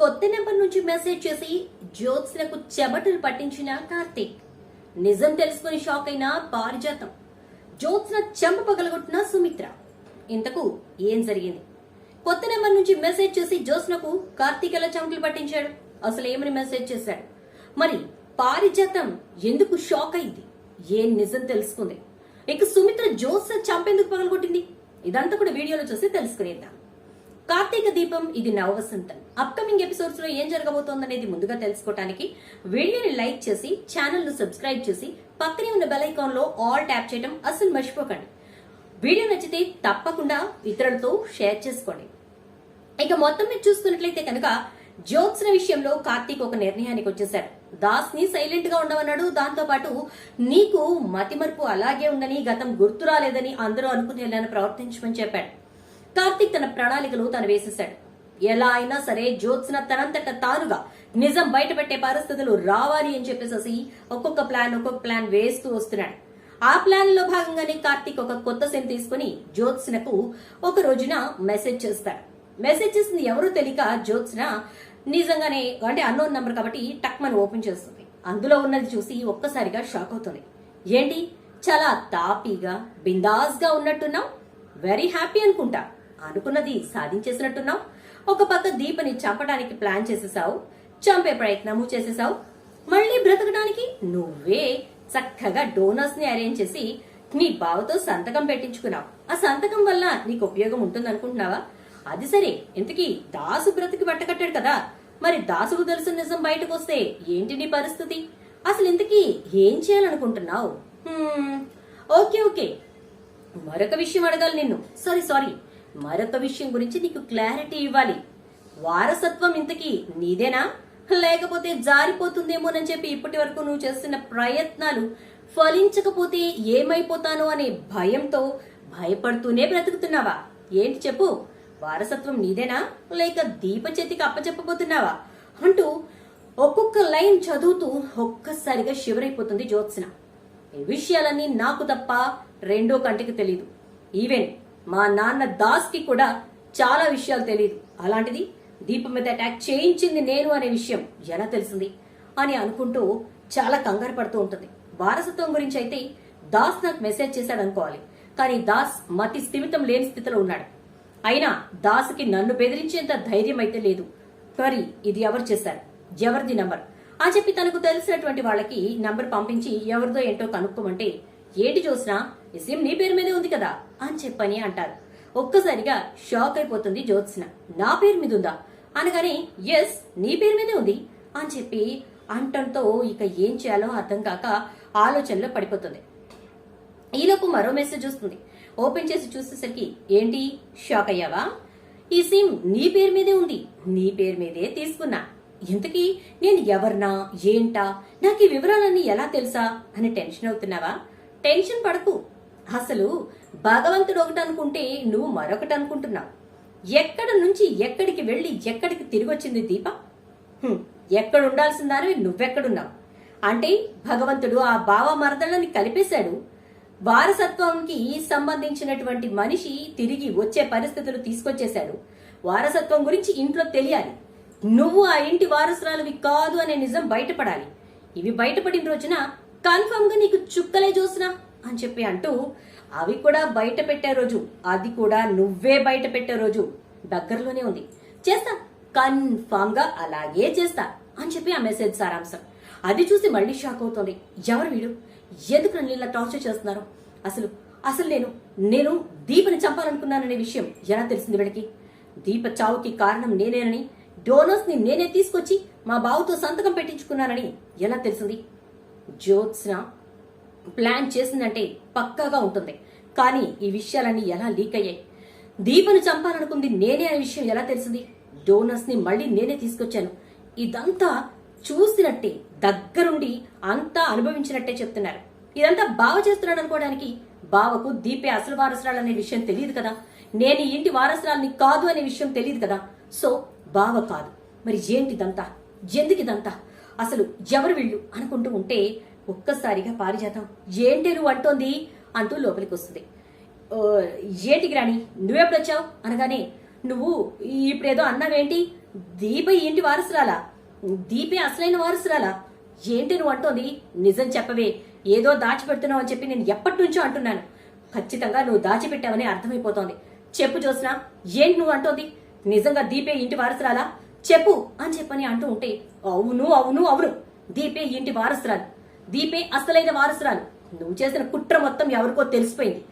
కొత్త నెంబర్ నుంచి మెసేజ్ చేసి జ్యోత్స్నకు చెబటలు పట్టించిన కార్తీక్. నిజం తెలుసుకుని షాక్ అయిన పారిజాతం. జ్యోత్స్న చెంప పగలగొట్టిన సుమిత్ర. ఇంతకు ఏం జరిగింది? కొత్త నెంబర్ నుంచి మెసేజ్ చేసి జ్యోత్స్నకు కార్తీక్ ఎలా చెంపలు పట్టించాడు? అసలు ఏమని మెసేజ్ చేశాడు? మరి పారిజాతం ఎందుకు షాక్ అయింది? ఏం నిజం తెలుసుకుంది? ఇక సుమిత్ర జ్యోత్స్న చంపేందుకు పగలగొట్టింది? ఇదంతా కూడా వీడియోలో చూసి తెలుసుకునేద్దాం. కార్తీక దీపం ఇది నవవసంతం. అప్కమింగ్ ఎపిసోడ్స్లో ఏం జరగబోతోందనేది ముందుగా తెలుసుకోవడానికి వీడియోని లైక్ చేసి ఛానల్ను సబ్స్క్రైబ్ చేసి పక్కనే ఉన్న బెల్ ఐకాన్లో ఆల్ ట్యాప్ చేయడం అసలు మర్చిపోకండి. వీడియో నచ్చితే తప్పకుండా ఇతరులతో షేర్ చేసుకోండి. ఇక మొత్తం మీరు చూసుకున్నట్లయితే కనుక జ్యోత్స్న విషయంలో కార్తీక్ ఒక నిర్ణయానికి వచ్చేశాడు. దాస్ని సైలెంట్గా ఉండమన్నాడు. దాంతో పాటు నీకు మతిమరుపు అలాగే ఉందని గతం గుర్తు రాలేదని అందరూ అనుకునేలాను ప్రవర్తించమని చెప్పాడు. కార్తిక్ తన ప్రణాళికలు తను వేసేశాడు. ఎలా అయినా సరే జ్యోత్స్న తనంతట తానుగా నిజం బయటపెట్టే పరిస్థితులు రావాలి అని చెప్పేసి ఒక్కొక్క ప్లాన్ ఒక్కొక్క ప్లాన్ వేస్తూ వస్తున్నాడు. ఆ ప్లాన్లో భాగంగానే కార్తిక్ ఒక కొత్త సెన్ తీసుకుని జ్యోత్స్నకు ఒక రోజున మెసేజ్ చేస్తాడు. మెసేజ్ చేసింది ఎవరో తెలియక జ్యోత్స్న నిజంగానే అంటే అన్నోన్ నంబర్ కాబట్టి టక్మన్ ఓపెన్ చేస్తుంది. అందులో ఉన్నది చూసి ఒక్కసారిగా షాక్ అవుతుంది. ఏంటి? చాలా తాపీగా బిందాస్గా ఉన్నట్టున్నావు? వెరీ హ్యాపీ అనుకుంటా. అనుకున్నది సాధించేసినట్టున్నావు. ఒక పక్క దీపని చంపడానికి ప్లాన్ చేసేసావు. చంపే ప్రయత్నము చేసేసావు. మళ్ళీ బ్రతకడానికి నువ్వే చక్కగా డోనర్స్ని అరేంజ్ చేసి నీ బావతో సంతకం పెట్టించుకున్నావు. ఆ సంతకం వల్ల నీకు ఉపయోగం ఉంటుంది అనుకుంటున్నావా అది సరే. ఇంతకీ దాసు బ్రతికి బట్టకట్టాడు కదా. మరి దాసుకు తెలిసిన నిజం బయటకు వస్తే ఏంటి నీ పరిస్థితి? అసలు ఇంతకీ ఏం చేయాలనుకుంటున్నావు? Okay okay. మరొక విషయం అడగాలి నిన్ను. Sorry sorry. మరొక విషయం గురించి నీకు క్లారిటీ ఇవ్వాలి. వారసత్వం ఇంతకీ నీదేనా? లేకపోతే జారిపోతుందేమోనని చెప్పి ఇప్పటి వరకు నువ్వు చేస్తున్న ప్రయత్నాలు ఫలించకపోతే ఏమైపోతాను అనే భయంతో భయపడుతూనే బ్రతుకుతున్నావా? ఏంటి చెప్పు? వారసత్వం నీదేనా? లేక దీప చేతికి అప్పచెప్పబోతున్నావా? అంటూ ఒక్కొక్క లైన్ చదువుతూ ఒక్కసారిగా శివరైపోతుంది జ్యోత్స్న. ఈ విషయాలన్నీ నాకు తప్ప రెండో కంటికి తెలియదు ఈవెన్ మా నాన్న దాస్కి కూడా చాలా విషయాలు తెలియదు అలాంటిది దీపం మీద అటాక్ చేయించింది నేను అనే విషయం ఎలా తెలిసింది? అని అనుకుంటూ చాలా కంగారు పడుతూ ఉంటుంది. వారసత్వం గురించి అయితే దాస్ నాకు మెసేజ్ చేశాడు అనుకోవాలి. కానీ దాస్ మతి స్థిమితం లేని స్థితిలో ఉన్నాడు. అయినా దాస్కి నన్ను బెదిరించేంత ధైర్యం అయితే లేదు. మరి ఇది ఎవరు చేశారు? ఎవరిది నంబర్? అని చెప్పి తనకు తెలిసినటువంటి వాళ్ళకి నంబర్ పంపించి ఎవరిదో ఏంటో కనుక్కోమంటే ఏంటి చూసినా ఈ సిమ్ నీ పేరు మీదే ఉంది కదా అని చెప్పని అంటారు. ఒక్కసారిగా షాక్ అయిపోతుంది జ్యోత్స్న. నా పేరు మీద ఉందా? అనగానే ఎస్ నీ పేరు మీదే ఉంది అని చెప్పి అంటంతో ఇక ఏం చేయాలో అర్థం కాక ఆలోచనలో పడిపోతుంది. ఈలోపు మరో మెసేజ్ వస్తుంది. ఓపెన్ చేసి చూసేసరికి ఏంటి? షాక్ అయ్యావా? ఈ సిమ్ నీ పేరు మీదే ఉంది. నీ పేరు మీదే తీసుకున్నా. ఇంతకీ నేను ఎవరినా? ఏంటా? నాకు ఈ వివరాలన్నీ ఎలా తెలుసా? అని టెన్షన్ అవుతున్నావా? టెన్షన్ పడకు. అసలు భగవంతుడు ఒకటి అనుకుంటే నువ్వు మరొకటి అనుకుంటున్నావు ఎక్కడ నుంచి ఎక్కడికి వెళ్ళి ఎక్కడికి తిరిగి వచ్చింది దీప? హ్మ్, ఎక్కడ ఉండాల్సిందానో నువ్వెక్కడున్నావు? అంటే భగవంతుడు ఆ బావ మరదళ్ళని కలిపేశాడు. వారసత్వంకి సంబంధించినటువంటి మనిషి తిరిగి వచ్చే పరిస్థితులు తీసుకొచ్చేశాడు. వారసత్వం గురించి ఇంట్లో తెలియాలి. నువ్వు ఆ ఇంటి వారసురాలువి కాదు అనే నిజం బయటపడాలి. ఇవి బయటపడిన రోజున కన్ఫర్మ్గా నీకు చుక్కలే చూసినా అని చెప్పి అంటూ అవి కూడా బయట పెట్టే రోజు అది కూడా నువ్వే బయట పెట్టే రోజు దగ్గరలోనే ఉంది. చేస్తా కన్ఫామ్గా అలాగే చేస్తా అని చెప్పి ఆ మెసేజ్ సారాంశం. అది చూసి మళ్ళీ షాక్ అవుతుంది. ఎవరు వీడు? ఎందుకు నన్ను ఇలా టార్చర్ చేస్తున్నారు? అసలు అసలు నేను నేను దీపని చంపాలనుకున్నాననే విషయం ఎలా తెలిసింది వీడికి? దీప చావుకి కారణం నేనేనని డోనోస్ని నేనే తీసుకొచ్చి మా బావుతో సంతకం పెట్టించుకున్నానని ఎలా తెలిసింది? జ్యోత్స్న ప్లాన్ చేసిందంటే పక్కాగా ఉంటుంది. కానీ ఈ విషయాలన్నీ ఎలా లీక్ అయ్యాయి? దీపను చంపాలనుకుంది నేనే అనే విషయం ఎలా తెలిసింది? డోనర్స్ని మళ్ళీ నేనే తీసుకొచ్చాను. ఇదంతా చూసినట్టే దగ్గరుండి అంతా అనుభవించినట్టే చెప్తున్నారు. ఇదంతా బావ చేస్తున్నాడు అనుకోవడానికి బావకు దీపే అసలు వారసురాలు అనే విషయం తెలియదు కదా? నేను ఇంటి వారసురాలని కాదు అనే విషయం తెలియదు కదా? సో బావ కాదు. మరి ఏంటిదంతా? ఎందుకు ఇదంతా అసలు ఎవరు వీళ్ళు? అనుకుంటూ ఉంటే ఒక్కసారిగా పారిజాతం. ఏంటి నువ్వు అంటోంది? అంటూ లోపలికి వస్తుంది. "ఓ, ఏంటి గ్రాని నువ్వెప్పుడు వచ్చావు? అనగానే నువ్వు ఇప్పుడేదో అన్నావేంటి? దీప ఏంటి ఇంటి వారసురాలా? దీపే అసలైన వారసురాలా? ఏంటి నువ్వు అంటోంది? నిజం చెప్పవే. ఏదో దాచిపెడుతున్నావు అని చెప్పి నేను ఎప్పటి నుంచో అంటున్నాను. ఖచ్చితంగా నువ్వు దాచిపెట్టావని అర్థమైపోతోంది. చెప్పు చూసినా ఏంటి నువ్వు అంటోంది? నిజంగా దీపే ఇంటి వారసురాలా? చెప్పు అని చెప్పని అంటూ ఉంటే అవును అవును అవును. దీపే ఇంటి వారసురాలు. దీపే అసలైన వారసురాలు. నువ్వు చేసిన కుట్ర మొత్తం ఎవరికో తెలిసిపోయింది.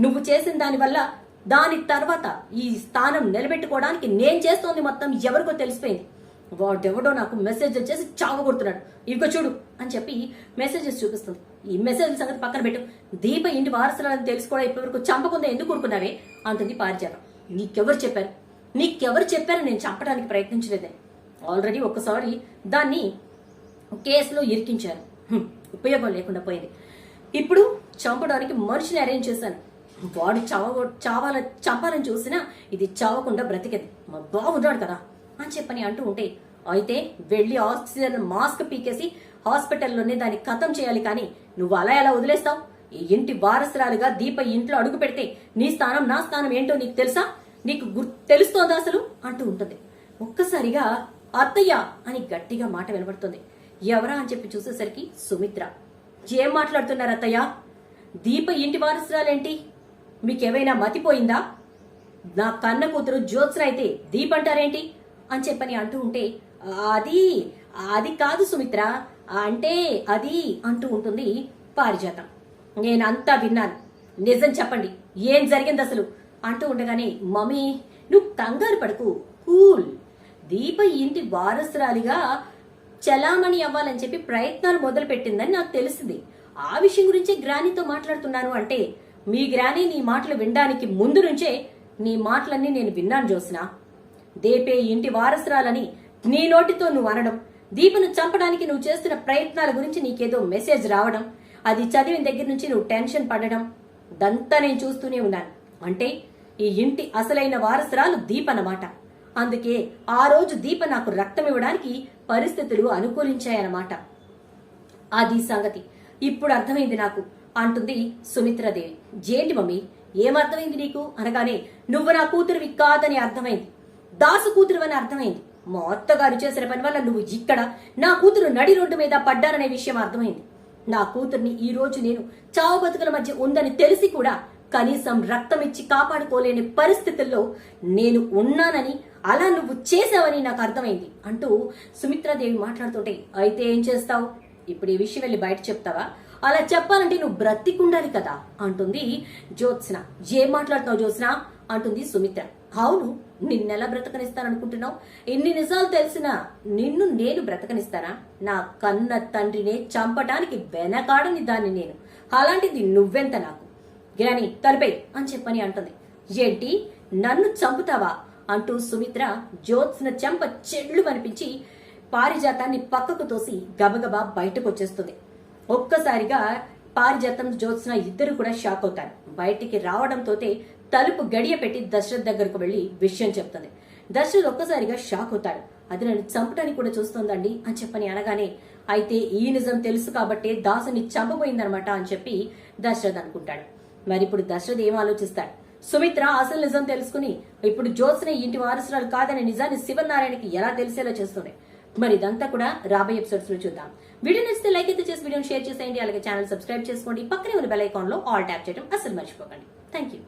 నువ్వు చేసిన దానివల్ల దాని తర్వాత ఈ స్థానం నిలబెట్టుకోవడానికి నేను చేస్తోంది మొత్తం ఎవరికో తెలిసిపోయింది. వాడెవడో నాకు మెసేజ్ వచ్చేసి చావగొడుతున్నాడు. ఇదిగో చూడు అని చెప్పి మెసేజెస్ చూపిస్తుంది. ఈ మెసేజ్ సంగతి పక్కన పెట్టు. దీప ఇంటి వారసురాలని తెలుసుకోవడం ఇప్పటివరకు చంపకుండా ఎందుకు ఊరుకున్నావే? అంటుంది పారిజాతం. నీకెవరు చెప్పారు? నీకెవరు చెప్పారు నేను చంపడానికి ప్రయత్నించలేదే. ఆల్రెడీ ఒక్కసారి దాన్ని కేసులో ఇరికించారు. ఉపయోగం లేకుండా పోయింది. ఇప్పుడు చంపడానికి మనిషిని అరేంజ్ చేశాను. వాడు చావ చావాల చంపాలని చూసినా ఇది చావకుండా బ్రతికేది. మా బాగున్నాడు కదా అని చెప్పని అంటూ ఉంటే అయితే వెళ్ళి ఆక్సిజన్ మాస్క్ పీకేసి హాస్పిటల్లోనే దాన్ని ఖతం చేయాలి కానీ నువ్వు అలా ఎలా వదిలేస్తావు? ఈ ఇంటి వారసురాలుగా దీప ఇంట్లో అడుగు పెడితే నీ స్థానం నా స్థానం ఏంటో నీకు తెలుసా? నీకు గుర్ తెలుస్తోందా అసలు? అంటూ ఉంటుంది. ఒక్కసారిగా అత్తయ్య అని గట్టిగా మాట వినబడుతుంది. ఎవరా అని చెప్పి చూసేసరికి సుమిత్ర. ఏం మాట్లాడుతున్నారు అత్తయ్య? దీప ఇంటి వారసురాలేంటి? మీకేమైనా మతిపోయిందా? నా కన్న కూతురు జ్యోత్స్న అయితే దీప్ అంటారేంటి అని చెప్పని అంటూ ఉంటే అది అది కాదు సుమిత్ర. అంటే అది అంటూ ఉంటుంది పారిజాతం. నేనంతా విన్నాను. నిజం చెప్పండి. ఏం జరిగింది అసలు? అంటూ ఉండగానే మమ్మీ నువ్వు కంగారు పడకు. కూల్. దీప ఇంటి వారసురాలిగా చలామణి అవ్వాలని చెప్పి ప్రయత్నాలు మొదలు పెట్టిందని నాకు తెలిసింది. ఆ విషయం గురించి గ్రానీతో మాట్లాడుతున్నాను అంటే మీ గ్రానీ నీ మాటలు వినడానికి ముందు నుంచే నీ మాటలన్నీ నేను విన్నాను జోసిన దేపే ఇంటి వారసురాలని నీ నోటితో నువ్వు అనడం దీపను చంపడానికి నువ్వు చేస్తున్న ప్రయత్నాల గురించి నీకేదో మెసేజ్ రావడం అది చదివిన దగ్గర నుంచి నువ్వు టెన్షన్ పడడం దంతా నేను చూస్తూనే ఉన్నాను. అంటే ఈ ఇంటి అసలైన వారసురాలు దీప అన్నమాట అందుకే ఆ రోజు దీప నాకు రక్తం ఇవ్వడానికి పరిస్థితులు అనుకూలించాయన్నమాట. అది సంగతి. ఇప్పుడు అర్థమైంది నాకు. అంటుంది సుమిత్రదేవి. జేంటి మమ్మీ ఏమర్థమైంది నీకు? అనగానే నువ్వు నా కూతురివి కాదని అర్థమైంది. దాసు కూతురువని అర్థమైంది. మా అత్తగారు చేసిన పని వల్ల నువ్వు ఇక్కడ నా కూతురు నడి రోడ్డు మీద పడ్డారనే విషయం అర్థమైంది. నా కూతుర్ని ఈ రోజు నేను చావు బతుకుల మధ్య ఉందని తెలిసి కూడా కనీసం రక్తం ఇచ్చి కాపాడుకోలేని పరిస్థితుల్లో నేను ఉన్నానని అలా నువ్వు చేసావని నాకు అర్థమైంది అంటూ సుమిత్రాదేవి మాట్లాడుతుంటే అయితే ఏం చేస్తావు? ఇప్పుడు ఈ విషయం వెళ్ళి బయట చెప్తావా? అలా చెప్పాలంటే నువ్వు బ్రతికుండాలి కదా అంటుంది జ్యోత్స్న. ఏం మాట్లాడుతున్నావు జ్యోత్స్న? అంటుంది సుమిత్ర. అవును నిన్నెలా బ్రతకనిస్తాననుకుంటున్నావు? ఎన్ని నిజాలు తెలిసినా నిన్ను నేను బ్రతకనిస్తానా? నా కన్న తండ్రినే చంపటానికి వెనకాడని దాన్ని నేను. అలాంటిది నువ్వెంత నాకు? గిరాని తలపై అని చెప్పని అంటుంది. ఏంటి? నన్ను చంపుతావా? అంటూ సుమిత్ర జ్యోత్స్న చెంప చెళ్ళు అనిపించి పారిజాతాన్ని పక్కకు తోసి గబగబా బయటకు వచ్చేస్తుంది ఒక్కసారిగా పారిజాతం జ్యోత్స్న ఇద్దరు కూడా షాక్ అవుతారు బయటికి రావడంతోతే తలుపు గడియ పెట్టి దశరథ్ దగ్గరకు వెళ్ళి విషయం చెప్తుంది. దశరథ్ ఒక్కసారిగా షాక్ అవుతాడు అది నన్ను చంపడానికి కూడా చూస్తోందండి అని చెప్పని అనగానే అయితే ఈ నిజం తెలుసు కాబట్టే దాసుని చంపబోయిందనమాట అని చెప్పి దశరథ్ అనుకుంటాడు. మరి ఇప్పుడు దశరథ్ ఏం ఆలోచిస్తాడు? సుమిత్ర అసలు నిజం తెలుసుకుని ఇప్పుడు జ్యోత్స్న ఇంటి వారసురాలు కాదనే నిజాన్ని శివనారాయణకి ఎలా తెలిసేలా చేస్తుంది? మరి ఇదంతా కూడా రాబోయే ఎపిసోడ్స్లో చూద్దాం. వీడియో నచ్చితే లైక్ అయితే చేసి వీడియోని షేర్ చేసేయండి. అలాగే ఛానల్ సబ్స్క్రైబ్ చేసుకోండి. పక్కనే ఉన్న బెల్ ఐకాన్లో ఆల్ ట్యాప్ చేయడం అసలు మర్చిపోకండి. Thank you